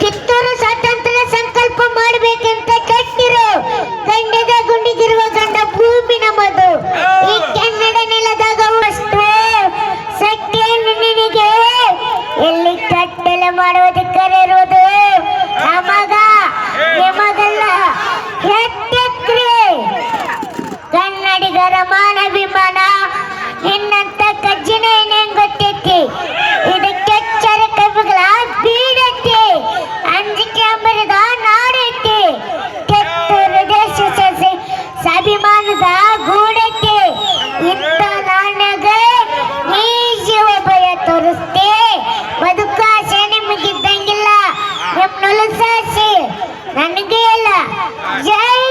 ಕಿತ್ತೂರು ಸ್ವಾತಂತ್ರ್ಯ ಸಂಕಲ್ಪ ಮಾಡಬೇಕಂತ ಕಟ್ಟಿರು ಗಂಡದ ಗುಂಡಿಗಿರುವ ಗಂಡ ಭೂಮಿ ನಮ್ಮದು. ಈ ಕನ್ನಡ ನೆಲದಾಗ ಅಷ್ಟು ಸತ್ಯವನ್ನು ನಿನಗೆ ಎಲ್ಲಿ ಕಟ್ಟಲ ಮಾಡುವುದು ಕರೆಯಿರುವುದು ನಮಗ ನಿಮಗಲ್ಲ ಕನ್ನಡಿಗರ ಮಾನಭಿಮಾನ ನಿನ್ನಂತ ನನಗೆ ಅಲ್ಲ. ಜೈ